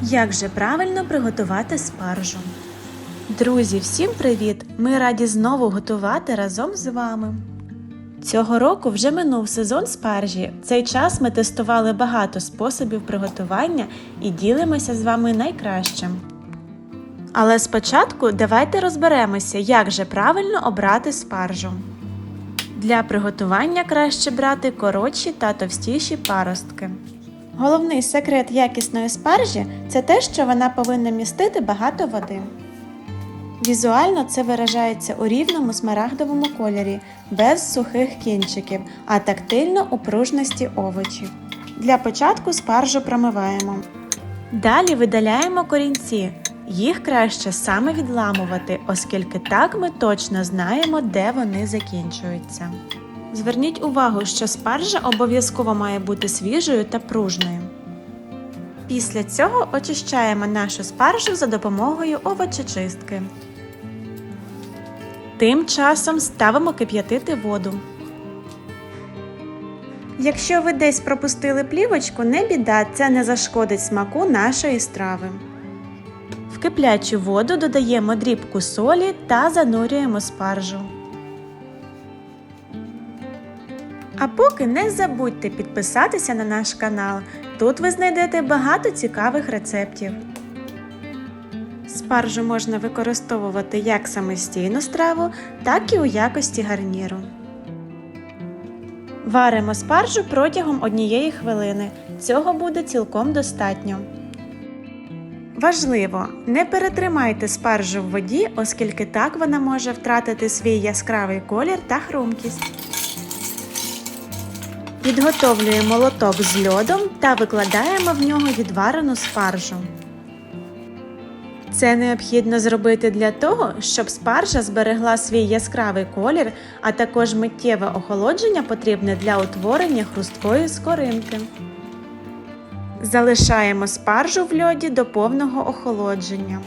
Як же правильно приготувати спаржу? Друзі, всім привіт! Ми раді знову готувати разом з вами. Цього року вже минув сезон спаржі. В цей час ми тестували багато способів приготування і ділимося з вами найкращим. Але спочатку давайте розберемося, як же правильно обрати спаржу. Для приготування краще брати коротші та товстіші паростки. Головний секрет якісної спаржі це те, що вона повинна містити багато води. Візуально це виражається у рівному смарагдовому кольорі, без сухих кінчиків, а тактильно у пружності овочів. Для початку спаржу промиваємо. Далі видаляємо корінці. Їх краще саме відламувати, оскільки так ми точно знаємо, де вони закінчуються. Зверніть увагу, що спаржа обов'язково має бути свіжою та пружною. Після цього очищаємо нашу спаржу за допомогою овочечистки. Тим часом ставимо кип'ятити воду. Якщо ви десь пропустили плівочку, не біда, це не зашкодить смаку нашої страви. В киплячу воду додаємо дрібку солі та занурюємо спаржу. А поки не забудьте підписатися на наш канал. Тут ви знайдете багато цікавих рецептів. Спаржу можна використовувати як самостійну страву, так і у якості гарніру. Варимо спаржу протягом однієї хвилини. Цього буде цілком достатньо. Важливо, не перетримайте спаржу в воді, оскільки так вона може втратити свій яскравий колір та хрумкість. Підготовлюємо лоток з льодом та викладаємо в нього відварену спаржу. Це необхідно зробити для того, щоб спаржа зберегла свій яскравий колір, а також миттєве охолодження потрібне для утворення хрусткої скоринки. Залишаємо спаржу в льоді до повного охолодження.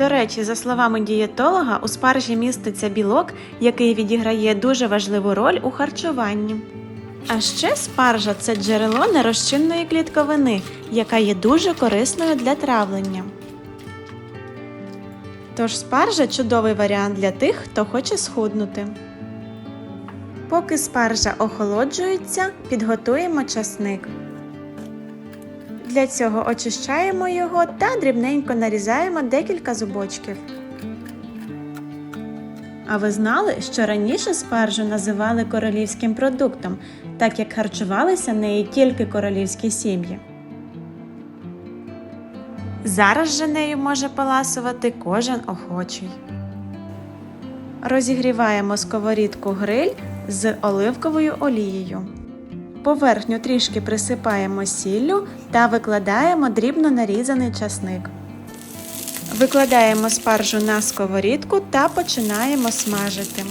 До речі, за словами дієтолога, у спаржі міститься білок, який відіграє дуже важливу роль у харчуванні. А ще спаржа це джерело нерозчинної клітковини, яка є дуже корисною для травлення. Тож спаржа чудовий варіант для тих, хто хоче схуднути. Поки спаржа охолоджується, підготуємо часник. Для цього очищаємо його та дрібненько нарізаємо декілька зубочків. А ви знали, що раніше спаржу називали королівським продуктом, так як харчувалися нею тільки королівські сім'ї. Зараз же нею може поласувати кожен охочий. Розігріваємо сковорідку гриль з оливковою олією. Поверхню трішки присипаємо сіллю та викладаємо дрібно нарізаний часник. Викладаємо спаржу на сковорідку та починаємо смажити.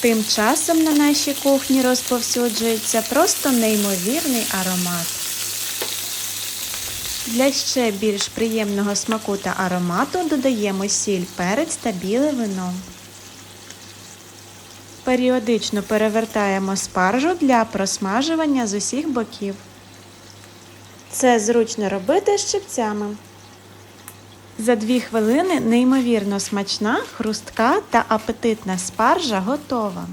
Тим часом на нашій кухні розповсюджується просто неймовірний аромат. Для ще більш приємного смаку та аромату додаємо сіль, перець та біле вино. Періодично перевертаємо спаржу для просмажування з усіх боків. Це зручно робити щипцями. За дві хвилини неймовірно смачна, хрустка та апетитна спаржа готова.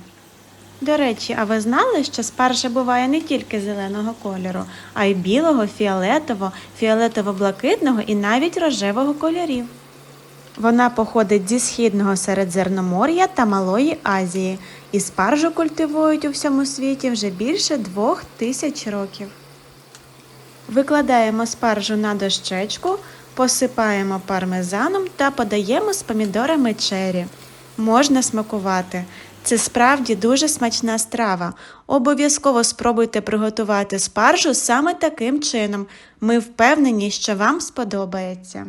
До речі, а ви знали, що спаржа буває не тільки зеленого кольору, а й білого, фіолетового, фіолетово-блакитного і навіть рожевого кольорів. Вона походить зі східного Середземномор'я та Малої Азії, і спаржу культивують у всьому світі вже більше двох тисяч років. Викладаємо спаржу на дощечку, посипаємо пармезаном та подаємо з помідорами чері. Можна смакувати. Це справді дуже смачна страва. Обов'язково спробуйте приготувати спаржу саме таким чином. Ми впевнені, що вам сподобається.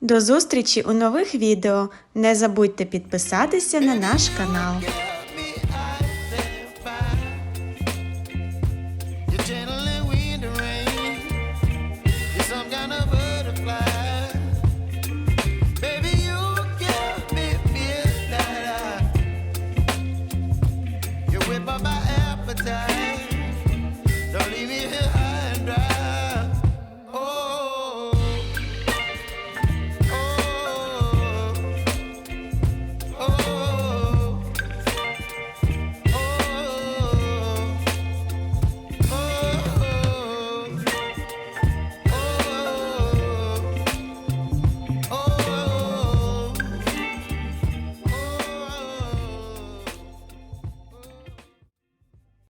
До зустрічі у нових відео. Не забудьте підписатися на наш канал. kind of